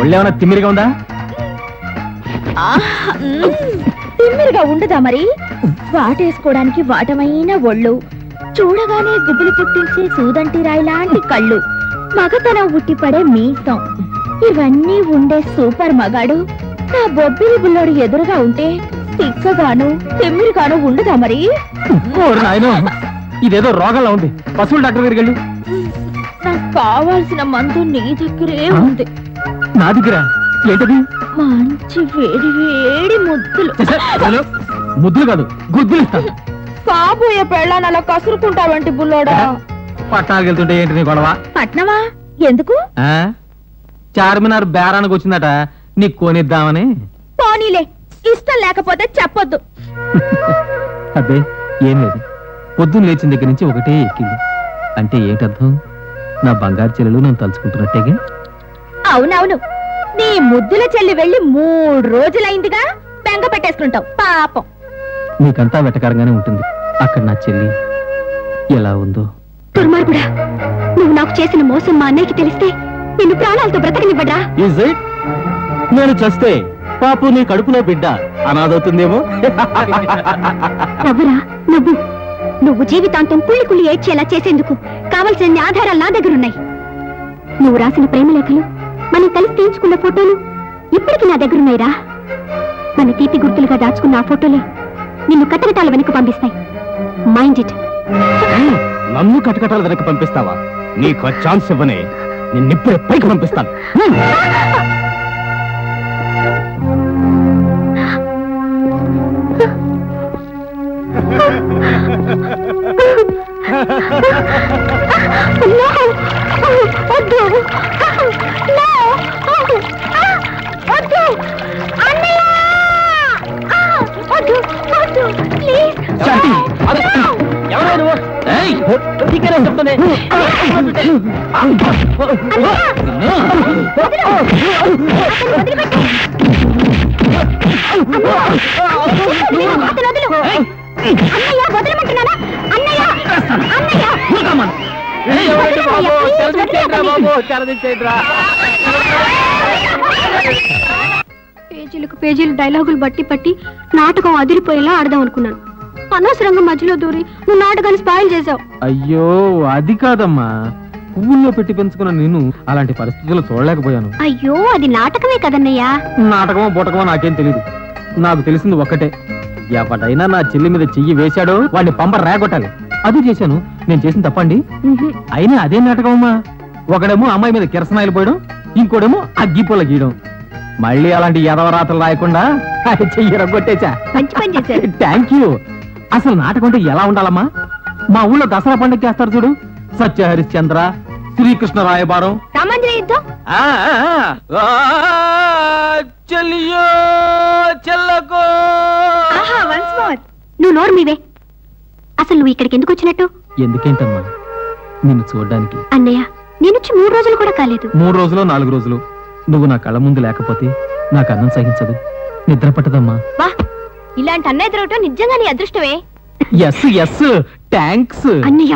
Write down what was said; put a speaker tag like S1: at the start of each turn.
S1: ఒళ్ళేమన్నా తిమ్మిరిగా ఉందా?
S2: తిమ్మిరిగా ఉండదా మరి? వాటేసుకోవడానికి వాటమైన ఒళ్ళు. చూడగానే గుబులు పుట్టించే సూదంటి రాయి లాంటి కళ్ళు. మగతనం ఉట్టిపడే మీసం. ఇవన్నీ ఉండే సూపర్ మగాడు. నా బొబ్బిలి బుల్లోడు ఎదురుగా ఉంటే తిక్కగాను తిమ్మిరిగాను ఉండదా మరి?
S1: ఇదేదో రోగంలా ఉంది. పశువుల డాక్టర్ దగ్గరికి వెళ్ళు.
S2: నాకు కావాల్సిన మందు నీ దగ్గరే ఉంది.
S1: నా దగ్గర? ఏంటది?
S2: మంచి వేడి వేడి ముద్దులు.
S1: హలో, ముద్దులు కాదు గుద్దులు ఇస్తాను
S2: కాబోయే పెళ్ళాన్ని అలా కసురుకుంటావంటి బుల్లోడా?
S1: పట్టణాలకు వెళ్తుంటే ఏంటి నీ గొడవ?
S2: పట్నమా? ఎందుకు?
S1: ఆ? చార్మినార్ బేరానికి వచ్చిందట నీకు కొనిద్దామని.
S2: పోనీలే ఇష్టం లేకపోతే చెప్పొద్దు.
S1: అబ్బే ఏం లేదు. పొద్దున్న లేచిన దగ్గర నుంచి ఒకటే ఎక్కింది. అంటే ఏంటర్థం? నా బంగారు చెల్లెలు నన్ను తలుచుకుంటున్నట్టేగా?
S2: అవునవును. నీ ముద్దుల చెల్లి వెళ్ళి మూడు రోజులైందిగా బెంగ పెట్టేసుకుంటావు. పాపం.
S1: నీకంతా వెటకారంగానే ఉంటుంది. అక్కడ నా చెల్లి ఎలా ఉందో?
S2: దుర్మార్గుడా నువ్వు నాకు చేసిన మోసం మా అన్నయ్యకి తెలిస్తే నిన్ను ప్రాణాలతో బ్రతకనివ్వడా
S1: నేను చస్తే పాపు నీ కడుపులో బిడ్డ. అనాథవుతుందేమో
S2: నవ్వురా నవ్వు. నువ్వు జీవితాంతం కుళ్ళి కుళ్ళి ఏడ్చేలా చేసేందుకు కావలసిన ఆధారాలు నా దగ్గరున్నాయి. నువ్వు రాసిన ప్రేమ లేఖలు మనం కలిసి తీయించుకున్న ఫోటోలు ఇప్పటికీ నా దగ్గరున్నాయిరా. మన తీపి గుర్తులుగా దాచుకున్న ఆ ఫోటోలే నిన్ను కటకటాల వెనక్కి పంపిస్తాయి. మైండ్ ఇట్
S1: నన్ను కటకటాల వెనక్కి పంపిస్తావా? నీకు ఛాన్స్ ఇవ్వనే నిన్నిప్పుడే పైకి పంపిస్తాను. బాబు చెప్తుంది
S2: పేజీలకు పేజీలు డైలాగులు బట్టి పట్టి నాటకం అదిరిపోయేలా ఆడదాం అనుకున్నాను. అనవసరంగా మధ్యలో దూరి నువ్వు నాటకాన్ని స్పాయిల్ చేసావు
S1: అయ్యో అది కాదమ్మా. పువ్వుల్లో పెట్టి పెంచుకున్న నేను అలాంటి పరిస్థితుల్లో చూడలేకపోయాను.
S2: అయ్యో అది నాటకమే కదన్నయ్యా.
S1: నాటకమో బూటకమో నాకేం తెలియదు నాకు తెలిసింది ఒక్కటే. ఎవడైనా నా చెల్లి మీద చెయ్యి వేశాడో వాడిని పంప రేగొట్టాలి. అది చేశాను. నేను చేసిన తప్పండి. అయినా అదే నాటకమమ్మా. ఒకడేమో అమ్మాయి మీద కిరసనాయిలు పోయడం ఇంకోడేమో అగ్గిపూల గీయడం. మళ్ళీ అలాంటి ఎదవరాతలు రాయకుండా చెయ్యి రగ్గొట్టేచా థ్యాంక్ యూ అసలు నాటకం అంటే ఎలా ఉండాలమ్మా? మా ఊళ్ళో దసరా పండుగ చేస్తారు చూడు. సత్య హరిశ్చంద్ర శ్రీకృష్ణ రాయబారం.
S2: రామాంజనేయ యుద్ధం?
S1: చెల్లియో చెల్లకో.
S2: ఆహా వన్స్ మోర్. నువ్వు నోరు మీవే. అసలు నువ్వు ఇక్కడికి ఎందుకు వచ్చినట్టు?
S1: ఎందుకేంటమ్మా? నిన్ను చూడడానికి.
S2: అన్నయ్య నేనొచ్చి మూడు రోజులు కూడా కాలేదు.
S1: మూడు రోజులు నాలుగు రోజులు. నువ్వు నా కళ్ళ ముందు లేకపోతే నాకు అన్నం సహించదు. నిద్ర పట్టదమ్మా.
S2: వా. ఇలాంటి అన్నయ్య దొరకటం నిజంగా నీ అదృష్టమే.
S1: ఎస్ ఎస్ థ్యాంక్స్
S2: అన్నయ్య.